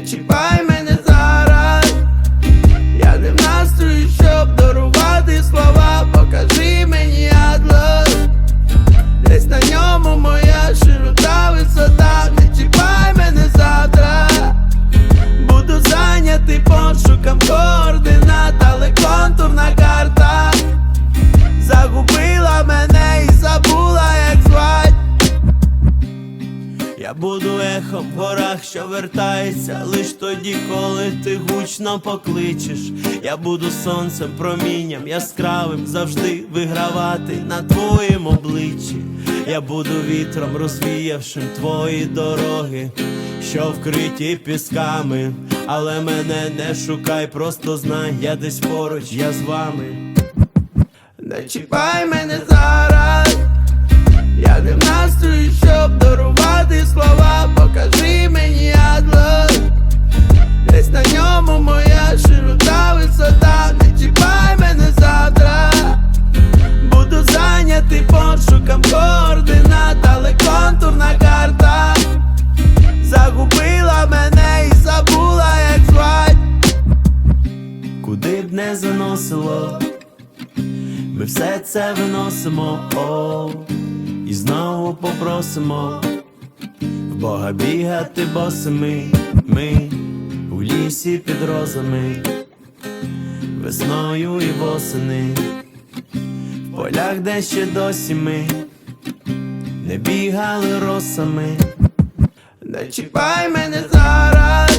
Чіпай мене Буду ехом в горах, що вертається лиш тоді, коли ти гучно покличеш. Я буду сонцем, промінням яскравим завжди вигравати на твоїм обличчі. Я буду вітром, розвіявшим твої дороги, що вкриті пісками. Але мене не шукай, просто знай, я десь поруч, я з вами. Не чіпай мене зараз. Я не в настрої, ми все це виносимо, о, і знову попросимо. В Бога бігати босими ми у лісі під розами, весною і восени, в полях, де ще досі ми не бігали росами. Не чіпай мене зараз,